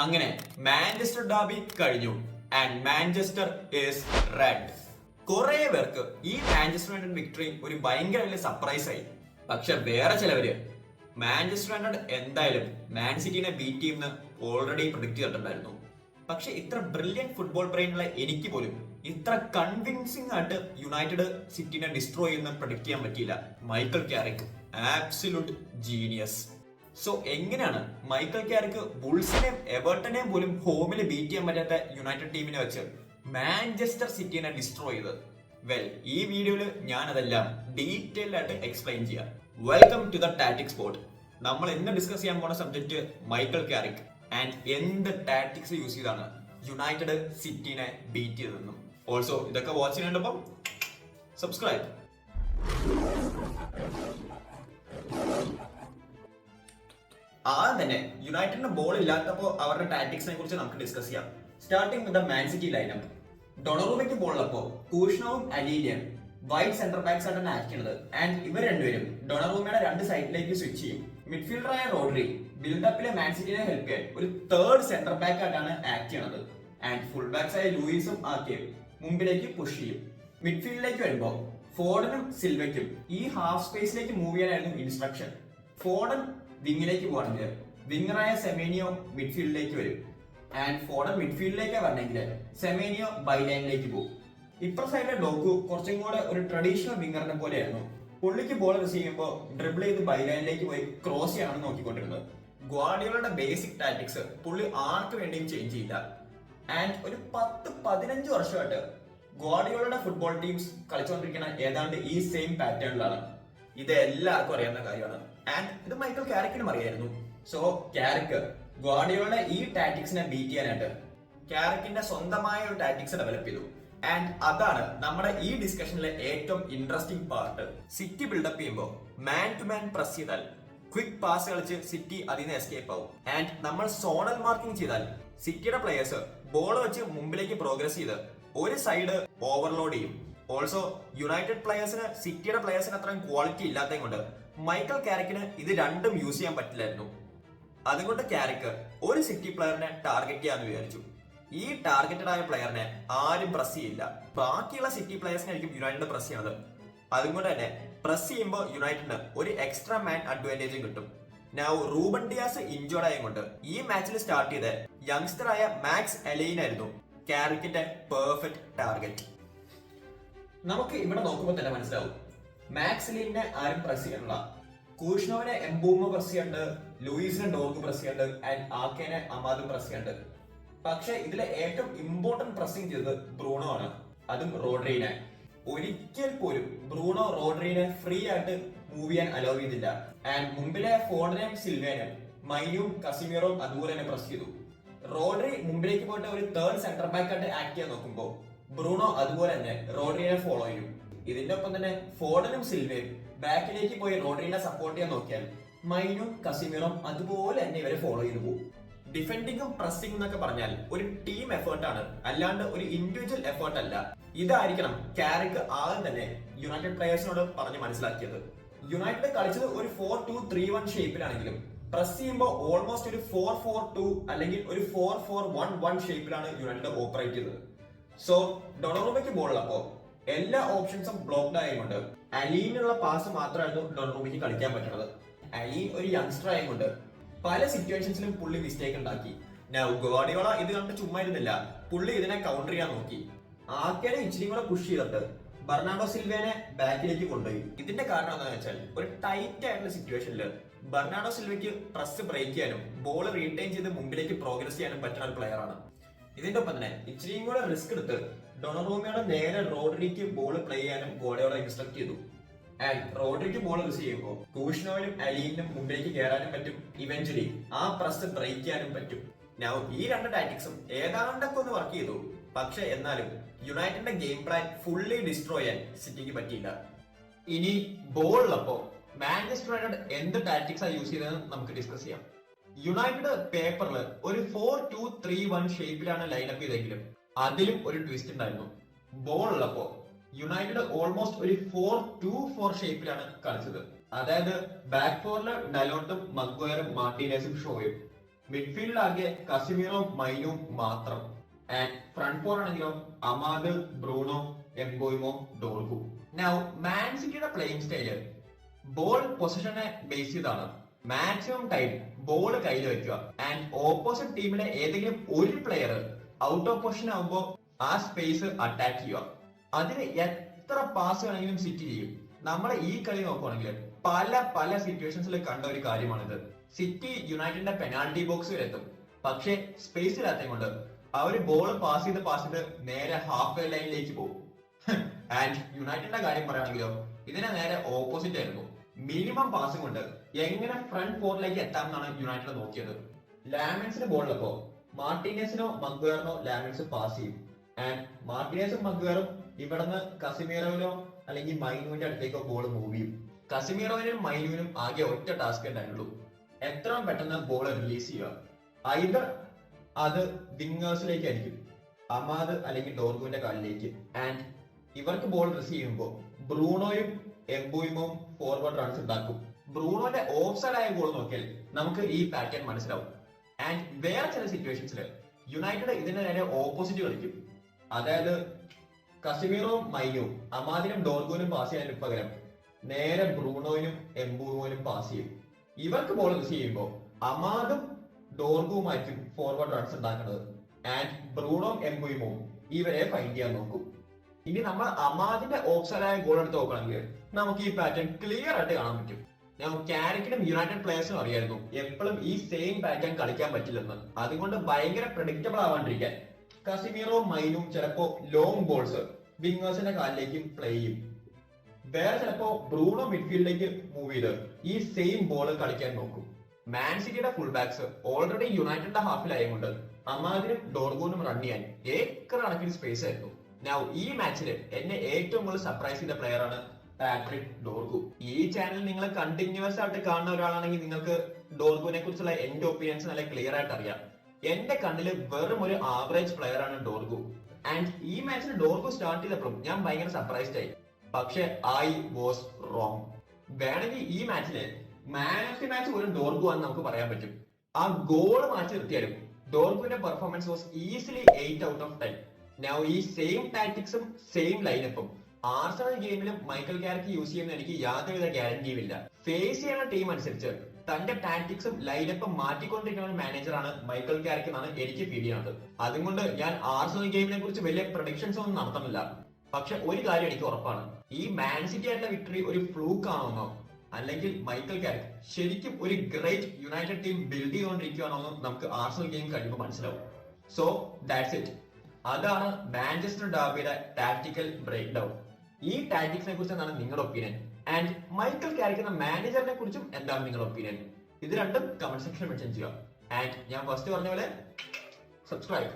അങ്ങനെ Manchester derby കഴിഞ്ഞു and Manchester is red കുറെ പേർക്ക് ഈ മാഞ്ചസ്റ്റർ യുണൈറ്റഡ് വിക്ടറി ഒരു ഭയങ്കര വലിയ സർപ്രൈസ് ആയി. പക്ഷെ വേറെ ചിലവര് മാഞ്ചസ്റ്റർ യുണൈറ്റഡ് എന്തായാലും മാൻ സിറ്റിനെ ബീറ്റ് ചെയ്യുമെന്ന് ഓൾറെഡി പ്രിഡിക്ട് ചെയ്തിട്ടുണ്ടായിരുന്നു. പക്ഷെ ഇത്ര ബ്രില്യൻ ഫുട്ബോൾ ബ്രെയിനുള്ള എനിക്ക് പോലും ഇത്ര കൺവിൻസിംഗ് ആയിട്ട് യുണൈറ്റഡ് സിറ്റിനെ ഡിസ്ട്രോയ് ചെയ്യുന്ന പ്രൊഡിക്ട് ചെയ്യാൻ പറ്റിയില്ല. Michael Carrick absolute genius so എങ്ങനെയാണ് മൈക്കൽ ക്യാർക്ക് ബുൾസിനെയും എവർട്ടനെയും പോലും ഹോമിൽ ബീറ്റ് ചെയ്യാൻ പറ്റാത്ത യുണൈറ്റഡ് ടീമിനെ വെച്ച് മാഞ്ചസ്റ്റർ സിറ്റിനെ ഡിസ്ട്രോയ് ചെയ്തത്? വെൽ ഈ വീഡിയോയിൽ ഞാൻ അതെല്ലാം ഡീറ്റെയിൽ ആയിട്ട് എക്സ്പ്ലെയിൻ ചെയ്യാം. Welcome to the tactic spot നമ്മൾ ഇന്ന് ഡിസ്കസ് ചെയ്യാൻ പോണ സബ്ജക്ട് മൈക്കൽ ക്യാരിക് ആൻഡ് എന്ത് ടാറ്റിക്സ് യൂസ് ചെയ്താണ് യുണൈറ്റഡ് സിറ്റിനെ ബീറ്റ് ചെയ്തതെന്നും. ഓൾസോ ഇതൊക്കെ വാച്ച് ചെയ്യേണ്ടപ്പം സബ്സ്ക്രൈബ് ആദ്യം തന്നെ യുണൈറ്റഡിന് ബോൾ ഇല്ലാത്തപ്പോൾ അവരുടെ ടാറ്റിക്സിനെ കുറിച്ച് നമുക്ക് ഡിസ്കസ് ചെയ്യാം. Starting with Man City lineup ഡൊണറൂമയ്ക്ക് ball ഉള്ളപ്പോൾ കൂഷ്ണവും അലീലിയും വൈറ്റ് സെന്റർ ബാക്സ് ആയിട്ടാണ് ആക്ട് ആൻഡ് ഇവർ രണ്ടുപേരും ഡൊണറൂമയുടെ രണ്ട് സൈഡിലേക്ക് സ്വിച്ച് ചെയ്യും. മിഡ്ഫീൽഡറായ റോഡ്രി ബിൽഡപ്പിലെ മാൻ സിറ്റിനെ ഹെൽപ്പ് ചെയ്യാൻ ഒരു തേർഡ് സെന്റർ ബാക്ക് ആയിട്ടാണ് ആക്ട് ചെയ്യുന്നത്. ആൻഡ് ഫുൾ ബാക്സ് ആയ ലൂയിസും ആക്കിയും മുമ്പിലേക്ക് പുഷ് ചെയ്യും. മിഡ്ഫീൽഡിലേക്ക് വരുമ്പോൾ ഫോർഡനും സിൽവയ്ക്കും ഈ ഹാഫ് സ്പേസിലേക്ക് മൂവ് ചെയ്യാനായിരുന്നു ഇൻസ്ട്രക്ഷൻ ഫോർഡൻ വിങ്ങിലേക്ക് പോകണമെങ്കിൽ വിങ്ങറായ സെമേനിയോ മിഡ്ഫീൽഡിലേക്ക് വരും. ആൻഡ് ഫോർഡൻ മിഡ്ഫീൽഡിലേക്ക് വരണമെങ്കിൽ സെമേനിയോ ബൈലൈനിലേക്ക് പോകും. ഇപ്പുറ സൈഡിലെ ഡോക്കു കുറച്ചും കൂടെ ഒരു ട്രഡീഷണൽ വിങ്ങറിനെ പോലെയായിരുന്നു. പുള്ളിക്ക് ബോൾ റിസീവ് ചെയ്യുമ്പോൾ ഡ്രിബിൾ ചെയ്ത് ബൈലൈനിലേക്ക് പോയി ക്രോസ് ചെയ്യാണെന്ന് നോക്കിക്കൊണ്ടിരുന്നത്. ഗ്വാഡിയോളുടെ ബേസിക് ടാറ്റിക്സ് പുള്ളി ആർക്ക് വേണ്ടിയും ചേഞ്ച് ചെയ്യില്ല. ആൻഡ് ഒരു പത്ത് പതിനഞ്ച് വർഷമായിട്ട് ഗ്വാഡിയോളുടെ ഫുട്ബോൾ ടീംസ് കളിച്ചുകൊണ്ടിരിക്കുന്ന ഏതാണ്ട് ഈ സെയിം പാറ്റേണിലാണ് ഇത് എല്ലാവർക്കും അറിയാവുന്ന കാര്യമാണ്. ആൻഡ് ഇത് മൈക്കൽ ക്യാരക്കിനും അറിയായിരുന്നു. സോ ക്യാരക്ക് ഗ്വാഡിയോളുടെ ഈ ടാറ്റിക്സിനെ ബീറ്റ് ചെയ്യാനായിട്ട് ക്യാരക്കിന്റെ സ്വന്തമായ ഒരു ടാറ്റിക്സ് ഡെവലപ്പ് ചെയ്തു. ആൻഡ് അതാണ് നമ്മുടെ ഈ ഡിസ്കഷനിലെ ഏറ്റവും ഇൻട്രസ്റ്റിംഗ് പാർട്ട് സിറ്റി ബിൽഡപ്പ് ചെയ്യുമ്പോൾ മാൻ ടു മാൻ പ്രസ് ചെയ്താൽ ക്വിക്ക് പാസ് കളിച്ച് സിറ്റി അതിൽ നിന്ന് എസ്കേപ്പ് ആവും. ആൻഡ് നമ്മൾ സോണൽ മാർക്കിംഗ് ചെയ്താൽ സിറ്റിയുടെ പ്ലേയേഴ്സ് ബോൾ വെച്ച് മുമ്പിലേക്ക് പ്രോഗ്രസ് ചെയ്ത് ഒരു സൈഡ് ഓവർലോഡ് ചെയ്യും. ഓൾസോ യുണൈറ്റഡ് പ്ലേയേഴ്സിന് സിറ്റിയുടെ പ്ലേയേഴ്സിന് അത്രയും ക്വാളിറ്റി ഇല്ലാത്തത് കൊണ്ട് മൈക്കൽ കാരക്കിന് ഇത് രണ്ടും യൂസ് ചെയ്യാൻ പറ്റില്ലായിരുന്നു. അതുകൊണ്ട് കാരക്ക് ഒരു സിറ്റി പ്ലെയറിനെ ടാർഗറ്റ് ചെയ്യാന്ന് വിചാരിച്ചു. ഈ ടാർഗറ്റഡ് ആയ പ്ലെയറിനെ ആരും പ്രസ് ചെയ്യില്ല. ബാക്കിയുള്ള സിറ്റി പ്ലെയേഴ്സിനായിരിക്കും യുണൈറ്റഡ് പ്രസ് ചെയ്യുന്നത്. അതുകൊണ്ട് തന്നെ പ്രസ് ചെയ്യുമ്പോൾ യുണൈറ്റഡിന് ഒരു എക്സ്ട്രാ മാൻ അഡ്വാന്റേജും കിട്ടും. നൗ റൂബൻ ഡിയാസ് ഇഞ്ചോർഡ് ആയതുകൊണ്ട് ഈ മാച്ചിൽ സ്റ്റാർട്ട് ചെയ്ത യങ്സ്റ്റർ ആയ മാക്സ് എലൈൻ ആയിരുന്നു കാരക്കിന്റെ പെർഫെക്റ്റ് ടാർഗറ്റ് നമുക്ക് ഇവിടെ നോക്കുമ്പോൾ തന്നെ മനസ്സിലാവും. മാക്സ് എലൈനെ ആരും പ്രസ് ചെയ്യണില്ല കൂഷ്ണോവിനെ എംബൂമ പ്രസ് ചെയ്യണ്ട് ലൂയിസിനെ ഡോഗ് പ്രസ് ചെയ്യണ്ട് ആൻഡ് ആക്കേനെ അമാദും പ്രസ് ചെയ്യണ്ട്. പക്ഷെ ഇതിലെ ഏറ്റവും ഇമ്പോർട്ടന്റ് പ്രസ്സിംഗ് ചെയ്തത് ബ്രൂണോ ആണ്. അതും റോഡ്രീനെ. ഒരിക്കൽ പോലും ബ്രൂണോ റോഡ്രീനെ ഫ്രീ ആയിട്ട് മൂവ് ചെയ്യാൻ അലോ ചെയ്തില്ല. ആൻഡ് മുമ്പിലെ ഫോർഡിനെയും സിൽവേനും മൈനും കസിമിയറും അതുപോലെ തന്നെ പ്രസ് ചെയ്തു. റോഡ്രി മുമ്പിലേക്ക് പോയിട്ട് ഒരു തേർഡ് സെന്റർ ബാക്ക് ആയിട്ട് ആക്ട് ചെയ്യാൻ നോക്കുമ്പോൾ ബ്രൂണോ അതുപോലെ തന്നെ റോഡ്രീനെ ഫോളോ ചെയ്യും. ഇതിന്റെ ഒപ്പം തന്നെ ഫോർഡനും സിൽവയും ബാക്കിലേക്ക് പോയി റോഡറിനെ സപ്പോർട്ട് ചെയ്യാൻ നോക്കിയാൽ മൈനും കസിമിറും അതുപോലെ തന്നെ ഇവരെ ഫോളോ ചെയ്തു പോകും. ഡിഫെൻഡിങ്ങും പ്രസ്സിംഗ് എന്നൊക്കെ പറഞ്ഞാൽ ഒരു ടീം എഫേർട്ട് ആണ്. അല്ലാണ്ട് ഒരു ഇൻഡിവിജ്വൽ എഫേർട്ട് അല്ല. ഇതായിരിക്കണം ക്യാരക്ക് ആദ്യം തന്നെ യുണൈറ്റഡ് പ്ലെയേഴ്സിനോട് പറഞ്ഞ് മനസ്സിലാക്കിയത്. യുണൈറ്റഡ് കളിച്ചത് ഒരു ഫോർ ടു ത്രീ വൺ ഷേപ്പിലാണെങ്കിലും പ്രസ് ചെയ്യുമ്പോൾ ഓൾമോസ്റ്റ് ഒരു ഫോർ ഫോർ ടു അല്ലെങ്കിൽ ഒരു ഫോർ ഫോർ വൺ വൺ ഷേപ്പിലാണ് യുണൈറ്റഡ് ഓപ്പറേറ്റ് ചെയ്തത്. സോ ഡൊണോറോബയ്ക്ക് ബോളുള്ളപ്പോ എല്ലാ ഓപ്ഷൻസും ബ്ലോക്ക്ഡ് ആയതുകൊണ്ട് അലീനുള്ള പാസ് മാത്രമായിരുന്നു ഡൊണറൂമയ്ക്ക് കളിക്കാൻ പറ്റുന്നത്. അലീൻ ഒരു യങ്സ്റ്റർ ആയതുകൊണ്ട് പല സിറ്റുവേഷൻസിലും പുള്ളി മിസ്റ്റേക്ക് ഉണ്ടാക്കി. ഗോഡിയോള ഇത് കണ്ട് ചുമ്മാ ഇരുന്നില്ല. പുള്ളി ഇതിനെ കൗണ്ടർ ചെയ്യാൻ നോക്കി. ആർക്കേനെ ഇച്ചിരി കൂടെ പുഷ് ചെയ്തിട്ട് ബർണാഡോ സിൽവേനെ ബാക്കിലേക്ക് കൊണ്ടുപോയി. ഇതിന്റെ കാരണം എന്താണെന്ന് വെച്ചാൽ ഒരു ടൈറ്റ് ആയിട്ടുള്ള സിറ്റുവേഷനിൽ ബർണാഡോ സിൽവയ്ക്ക് പ്രസ് ബ്രേക്ക് ചെയ്യാനും ബോൾ റീറ്റെയിൻ ചെയ്ത് മുമ്പിലേക്ക് പ്രോഗ്രസ് ചെയ്യാനും പറ്റുന്ന ഒരു പ്ലെയർ ആണ്. ഇതിന്റെ ഒപ്പം തന്നെ ഇച്ചിരിയും കൂടെ റിസ്ക് എടുത്ത് ഡൊണറൂമയുടെ നേരെ റോഡ്രിക്ക് ബോൾ പ്ലേ ചെയ്യാനും ഗോളയോടെ ഇൻസ്ട്രക്ട് ചെയ്തു. ആൻഡ് റോഡ്രിക്ക് ബോൾ റിസീവ് ചെയ്യുമ്പോൾ കൂഷ്ണോവിനും അലീനും മുമ്പിലേക്ക് കയറാനും പറ്റും. ഇവഞ്ച്വലി ആ പ്രസ് ബ്രേക്ക് ചെയ്യാനും പറ്റും. നൗ ഈ രണ്ട് ടാറ്റിക്സും ഏതാണ്ടൊക്കെ ഒന്ന് വർക്ക് ചെയ്തു. പക്ഷെ എന്നാലും യുണൈറ്റഡിന്റെ ഗെയിം പ്ലാൻ ഫുള്ളി ഡിസ്ട്രോയ് ചെയ്യാൻ സിറ്റിക്ക് പറ്റിയില്ല. ഇനി ബോൾ ഉള്ളപ്പോ മാഞ്ചസ്റ്റർ യുണൈറ്റഡ് എന്ത് ടാറ്റിക്സാണ് യൂസ് ചെയ്തതെന്ന് നമുക്ക് ഡിസ്കസ് ചെയ്യാം. യുണൈറ്റഡ് പേപ്പറിൽ ഒരു ഫോർ ടു ത്രീ വൺ ഷേപ്പിലാണ് ലൈനപ്പ് ചെയ്തെങ്കിലും അതിലും ഒരു ട്വിസ്റ്റ് ഉണ്ടായിരുന്നു. ബോൾ ഉള്ളപ്പോ യുണൈറ്റഡ് ഓൾമോസ്റ്റ് ഒരു ഫോർ ടു ഫോർ ഷേപ്പിലാണ് കളിച്ചത്. അതായത് ബാക്ക് ഫോറിൽ ഡലോട്ടും മഗ്വയറും മാർട്ടിനേസും ഷോയും മിഡ്ഫീൽഡിലാകെ കസിമീറോ മൈനും മാത്രം. ആൻഡ് ഫ്രണ്ട് ഫോർ ആണെങ്കിലോ Amad Bruno Mbeumo Dorgu. Now Man സിറ്റിയുടെ പ്ലേയിങ് സ്റ്റൈൽ ബോൾ പൊസിഷനെ ബേസ് ചെയ്താണ്. മാക്സിമം ടൈം ബോൾ കയ്യിൽ വെക്കുക. ആൻഡ് ഓപ്പോസിറ്റ് ടീമിലെ ഏതെങ്കിലും ഒരു പ്ലെയർ ഔട്ട് ഓഫ് പൊസിഷൻ ആകുമ്പോൾ ആ സ്പേസ് അറ്റാക്ക് ചെയ്യുക. അതിന് എത്ര പാസ് വേണമെങ്കിലും സിറ്റി ചെയ്യും. നമ്മളെ ഈ കളി നോക്കുവാണെങ്കിൽ പല പല സിറ്റുവേഷൻസിൽ കണ്ട ഒരു കാര്യമാണിത്. സിറ്റി യുണൈറ്റഡിന്റെ പെനാൾട്ടി ബോക്സിൽ എത്തും. പക്ഷെ സ്പേസ് ഇല്ലാത്തത് കൊണ്ട് അവർ ബോൾ പാസ് ചെയ്ത് പാസ് ചെയ്ത് നേരെ ഹാഫ് വേ ലൈനിലേക്ക് പോകും. ആൻഡ് യുണൈറ്റഡിന്റെ കാര്യം പറയുകയാണെങ്കിലോ ഇതിനെ നേരെ ഓപ്പോസിറ്റ് ആയിരുന്നു. മിനിമം പാസ് കൊണ്ട് എങ്ങനെ ഫ്രണ്ട് ഫോറിലേക്ക് എത്താമെന്നാണ് യുണൈറ്റഡ് നോക്കിയത്. ലാമിൻസിന് ബോളിലപ്പോ മാർട്ടിനേസിനോ മഗ്വേറിനോ ലാമിൻസ് പാസ് ചെയ്യും. ആൻഡ് മാർട്ടിനേസും മഗ്വേറും ഇവിടുന്ന് കസിമീറോവിനോ അല്ലെങ്കിൽ മൈനുവിന്റെ അടുത്തേക്കോ ബോൾ മൂവ് ചെയ്യും. കസിമീറോവിനും മൈനുവിനും ആകെ ഒറ്റ ടാസ്ക് ഉണ്ടായിട്ടുള്ളൂ. എത്രയും പെട്ടെന്ന് ബോൾ റിലീസ് ചെയ്യുക. ഐദർ അത് വിങ്ങേഴ്സിലേക്ക് ആയിരിക്കും അമാദ് അല്ലെങ്കിൽ ഡോർഗുവിന്റെ കാലിലേക്ക്. ആൻഡ് ഇവർക്ക് ബോൾ റിസീവ് ചെയ്യുമ്പോൾ ബ്രൂണോയും എംബോയിമും ഫോർവേഡ് റൺസ് ഉണ്ടാക്കും. ബ്രൂണോന്റെ ഓഫ് സൈഡ് ആയ ഗോൾ നോക്കിയാൽ നമുക്ക് ഈ പാറ്റേൺ മനസ്സിലാവും. ആൻഡ് വേറെ ചില സിറ്റുവേഷൻസിൽ യുണൈറ്റഡ് ഇതിന് നേരെ ഓപ്പോസിറ്റ് കളിക്കും. അതായത് കസിമീറും മൈനും അമാദിനും ഡോർഗോനും പാസ് ചെയ്യാൻ പകരം നേരെ ബ്രൂണോയിനും എംബുവിനും പാസ് ചെയ്യും. ഇവർക്ക് ബോൾ ചെയ്യുമ്പോൾ അമാദും ഡോർഗുമായിരിക്കും ഫോർവേഡ് റൺസ് ഉണ്ടാക്കുന്നത്. ആൻഡ് ബ്രൂണോ എംബുയിമോ ഇവരെ ഫൈൻഡ് ചെയ്യാൻ നോക്കും. ഇനി നമ്മൾ അമാദിന്റെ ഓപ്ഷനായ ഗോൾ എടുത്ത് നോക്കുകയാണെങ്കിൽ നമുക്ക് ഈ പാറ്റേൺ ക്ലിയർ ആയിട്ട് കാണാൻ പറ്റും. ഞാൻ കാരിക്കിനും യുണൈറ്റഡ് പ്ലേയേഴ്സിനും അറിയായിരുന്നു. എപ്പോഴും ഈ സെയിം പാറ്റേൺ കളിക്കാൻ പറ്റില്ലെന്ന്. അതുകൊണ്ട് ഭയങ്കര പ്രഡിക്റ്റബിൾ ആവാണ്ടിരിക്കാൻ. കസിമീറോ മൈനും ചിലപ്പോ ലോങ് ബോൾസ് വിങ്ങേഴ്സിന്റെ കാലിലേക്കും പ്ലേ ചെയ്യും. വേറെ ചിലപ്പോ ബ്രൂണോ മിഡ്ഫീൽഡിലേക്ക് മൂവ് ചെയ്ത് ഈ സെയിം ബോൾ കളിക്കാൻ നോക്കും. മാൻ സിറ്റിയുടെ ഫുൾ ബാക്സ് ഓൾറെഡി യുണൈറ്റഡിന്റെ ഹാഫിലായതുകൊണ്ട് അമാദിനും ഡോർഗോനും റൺ ചെയ്യാൻ ഏക്കർ കണക്കിന് സ്പേസ് ആയിരുന്നു. നൗ ഈ മാച്ചിൽ എന്നെ ഏറ്റവും കൂടുതൽ സർപ്രൈസ് ചെയ്ത പ്ലെയർ ആണ് പാട്രിക് ഡോർഗു ഈ ചാനൽ നിങ്ങൾ കണ്ടിന്യൂസ് ആയിട്ട് കാണുന്ന ഒരാളാണെങ്കിൽ നിങ്ങൾക്ക് ഡോർഗുവിനെ കുറിച്ചുള്ള എന്റെ ഒപ്പീനിയൻസ് നല്ല ക്ലിയർ ആയിട്ട് അറിയാം. എന്റെ കണ്ണിൽ വെറും ഒരു ആവറേജ് പ്ലെയർ ആണ് ഡോർഗു ആൻഡ് ഈ മാച്ചിൽ ഡോർഗു സ്റ്റാർട്ട് ചെയ്തപ്പോഴും ഞാൻ ഭയങ്കര സർപ്രൈസ്ഡ് ആയി. പക്ഷെ ഐ വാസ് റോങ് വേണമെങ്കിൽ ഈ മാച്ചിൽ മാൻ ഓഫ് ദി മാച്ച് പോലും ഡോർഗു ആണെന്ന് നമുക്ക് പറയാൻ പറ്റും. ആ ഗോൾ മാച്ച് നിർത്തിയാലും ഡോർഗുവിന്റെ performance was easily eight out of ten now ഈ സെയിം ടാക്ടിക്സും സെയിം ലൈനപ്പും ആർസണൽ ഗെയിമിലും മൈക്കൽ ക്യാരക്ക് യൂസ് ചെയ്യുന്ന എനിക്ക് യാതൊരുവിധ ഗ്യാരണ്ടിയും ഇല്ല. ഫേസ് ചെയ്യുന്ന ടീം അനുസരിച്ച് തന്റെ ടാക്ടിക്സും ലൈനപ്പും മാറ്റിക്കൊണ്ടിരിക്കുന്ന ഒരു മാനേജറാണ് മൈക്കൽ ക്യാരക്ക് എന്നാണ് എനിക്ക് ഫീൽ ചെയ്യുന്നത്. അതുകൊണ്ട് ഞാൻ ആർസണൽ ഗെയിമിനെ കുറിച്ച് വലിയ പ്രൊഡിക്ഷൻസ് ഒന്നും നടത്തുന്നില്ല. പക്ഷെ ഒരു കാര്യം എനിക്ക് ഉറപ്പാണ്. ഈ മാൻസിറ്റി ആയിട്ടുള്ള വിക്ടറി ഒരു ഫ്ലൂക്ക് ആണോന്നോ അല്ലെങ്കിൽ മൈക്കൽ ക്യാരക്ക് ശരിക്കും ഒരു ഗ്രേറ്റ് യുണൈറ്റഡ് ടീം ബിൽഡ് ചെയ്തുകൊണ്ടിരിക്കുകയാണോ എന്ന് നമുക്ക് ആർസണൽ ഗെയിം കഴിയുമ്പോൾ മനസ്സിലാവും. സോ ദാറ്റ്സ് ഇറ്റ് അതാണ് മാഞ്ചസ്റ്റർ ഡാബിയുടെ ടാക്ടിക്കൽ ബ്രേക്ക് ഡൗൺ ഈ ടാക്ടിക്സിനെ കുറിച്ച് എന്താണ് നിങ്ങളുടെ ഒപ്പീനിയൻ ആൻഡ് മൈക്കൽ ക്യാരിക്കുന്ന മാനേജറിനെ കുറിച്ചും എന്താണ് നിങ്ങളുടെ ഒപ്പീനിയൻ ഇത് രണ്ടും കമന്റ് സെക്ഷനിൽ മെൻഷൻ ചെയ്യുക. ആൻഡ് ഞാൻ ഫസ്റ്റ് പറഞ്ഞ പോലെ സബ്സ്ക്രൈബ്